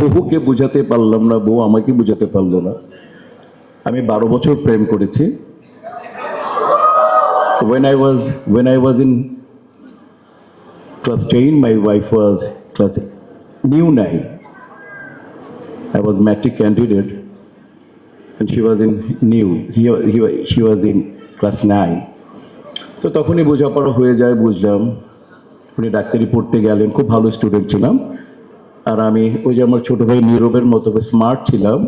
বহুকে বুঝাতে পারলাম না, বউ আমাকে বুঝাতে পারল না। আমি বারো বছর প্রেম করেছি। When I was when I was in class ten my wife was class new nine I was matric candidate and he was in new he was in class nine তো তখনই বোঝাপড়া হয়ে যায়, বুঝলাম। উনি ডাক্তারি পড়তে গেলেন, খুব ভালো স্টুডেন্ট ছিলাম। আর আমি ওই যে আমার ছোটো ভাই নীরবের মতো স্মার্ট ছিলাম,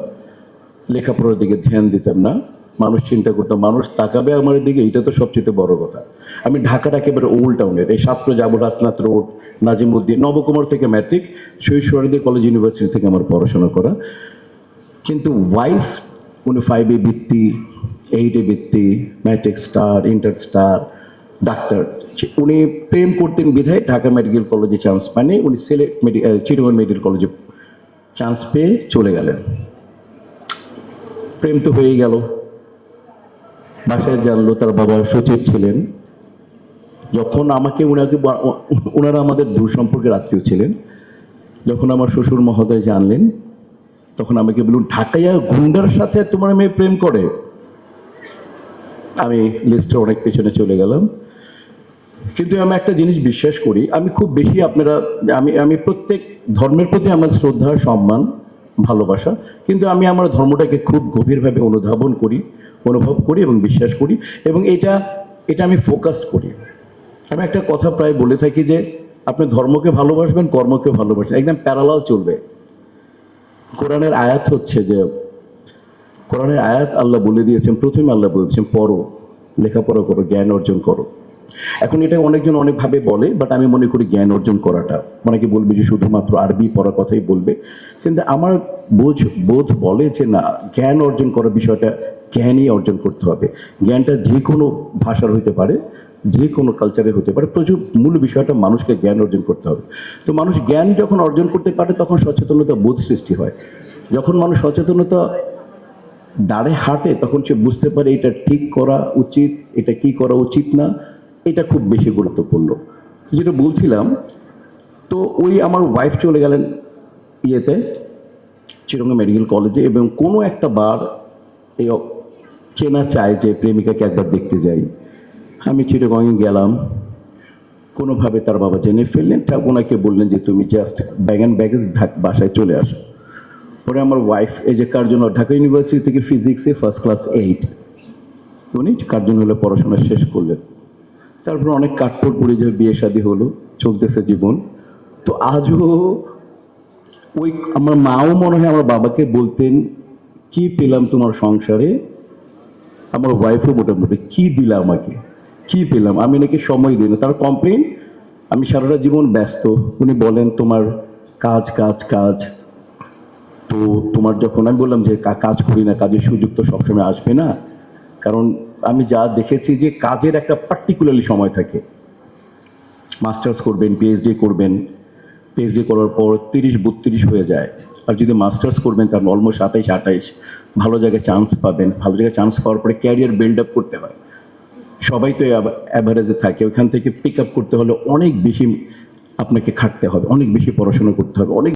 লেখাপড়ার দিকে ধ্যান দিতাম না। মানুষ চিন্তা করতাম মানুষ তাকাবে আমার দিকে? এটা তো সবচেয়ে বড় কথা। আমি ঢাকার একেবারে ওল্ড টাউনের এই ছাত্র জাবুল হাসনাত রোড, নাজিমুদ্দিন, নবকুমার থেকে ম্যাট্রিক শহীদ কলেজ ইউনিভার্সিটি থেকে আমার পড়াশোনা করা। কিন্তু ওয়াইফ উনি ফাইভে বৃত্তি এইটে বৃত্তি matric star inter star doctor. উনি প্রেম করতেন বিধায় ঢাকা মেডিকেল কলেজে চান্স পায়নি উনি সিলেট মেডিকেল চিটগঞ্জ মেডিকেল কলেজে চান্স পেয়ে চলে গেলেন। প্রেম তো হয়েই গেল। বাসায় জানলো তার বাবা সচিব ছিলেন। যখন আমাকে উনাকে বা- ওনারা আমাদের দূর সম্পর্কের আত্মীয় ছিলেন, যখন আমার শ্বশুর মহোদয় জানলেন, তখন আমাকে বলুন ঢাকাইয়া গুন্ডার সাথে তোমার মেয়ে প্রেম করে? আমি লিস্টে অনেক পেছনে চলে গেলাম। কিন্তু আমি একটা জিনিস বিশ্বাস করি, আমি খুব বেশি আপনারা, আমি আমি প্রত্যেক ধর্মের প্রতি আমার শ্রদ্ধা, সম্মান, ভালোবাসা, কিন্তু আমি আমার ধর্মটাকে খুব গভীরভাবে অনুধাবন করি, অনুভব করি এবং বিশ্বাস করি এবং এটা এটা আমি ফোকাস করি। আমি একটা কথা প্রায় বলে থাকি যে, আপনি ধর্মকে ভালোবাসবেন, কর্মকে ভালোবাসবেন, একদম প্যারালাল চলবে। কোরআনের আয়াত হচ্ছে যে, কোরআনের আয়াত আল্লাহ বলে দিয়েছেন, প্রথমে আল্লাহ বলেছেন, পড়ো, লেখাপড়া করো, জ্ঞান অর্জন করো। এখন এটা অনেকজন অনেকভাবে বলে বাট আমি মনে করি জ্ঞান অর্জন করাটা। অনেকে বলবে যে শুধুমাত্র আরবি পড়ার কথাই বলবে, কিন্তু আমার বোঝ, বোধ বলে যে না, জ্ঞান অর্জন করার বিষয়টা জ্ঞানই অর্জন করতে হবে। জ্ঞানটা যে কোনো ভাষার হতে পারে, যে কোনো কালচারে হতে পারে, প্রচুর মূল বিষয়টা মানুষকে জ্ঞান অর্জন করতে হবে। তো মানুষ জ্ঞান যখন অর্জন করতে পারে, তখন সচেতনতা বোধ সৃষ্টি হয়। যখন মানুষ সচেতনতা দাঁড়ে হাঁটে, তখন সে বুঝতে পারে এটা ঠিক করা উচিত, এটা কি করা উচিত না। এটা খুব বেশি গুরুত্বপূর্ণ। যেটা বলছিলাম, তো ওই আমার ওয়াইফ চলে গেলেন ইয়েতে চিরঙ্গা মেডিকেল কলেজে, এবং কোনো একটা বার এই চেনা চায় যে প্রেমিকাকে একবার দেখতে যাই। আমি চিরগঞ্জে গেলাম, কোনোভাবে তার বাবা জেনে ফেললেন তা ওনাকে বললেন যে তুমি জাস্ট ব্যাগ অ্যান্ড ব্যাগেজ বাসায় চলে আসো। পরে আমার ওয়াইফ এই যে কার জন্য ঢাকা ইউনিভার্সিটি থেকে ফিজিক্সে ফার্স্ট ক্লাস এইট উনি কার জন্য হলে পড়াশোনা শেষ করলেন। তারপর অনেক কাঠপোট পড়ে যে বিয়ে শাদী হলো, চলতেছে জীবন। তো আজও ওই আমার মাও মনে হয় আমার বাবাকে বলতেন, কি পেলাম তোমার সংসারে? আমার ওয়াইফও মোটামুটি, কি দিলা আমাকে? কি পেলাম? আমি নাকি সময় দিই না। তার কমপ্লেন আমি সারাটা জীবন ব্যস্ত। উনি বলেন, তোমার কাজ কাজ কাজ। তো তোমার যখন, আমি বললাম যে কাজ করি না, কাজের সুযোগ তো সবসময় আসবে না। কারণ আমি যা দেখেছি যে কাজের একটা পার্টিকুলারলি সময় থাকে। মাস্টার্স করবেন পিএইচডি করবেন পিএইচডি করার পর তিরিশ, বত্রিশ হয়ে যায়। আর যদি মাস্টার্স করবেন তাহলে অলমোস্ট সাতাইশ, আঠাইশ। ভালো জায়গায় চান্স পাবেন। ভালো জায়গায় চান্স পাওয়ার পরে ক্যারিয়ার বিল্ড আপ করতে হয়। সবাই তো অ্যাভারেজে থাকে। ওইখান থেকে পিক আপ করতে হলে অনেক বেশি আপনাকে খাটতে হবে, অনেক বেশি পড়াশোনা করতে হবে, অনেক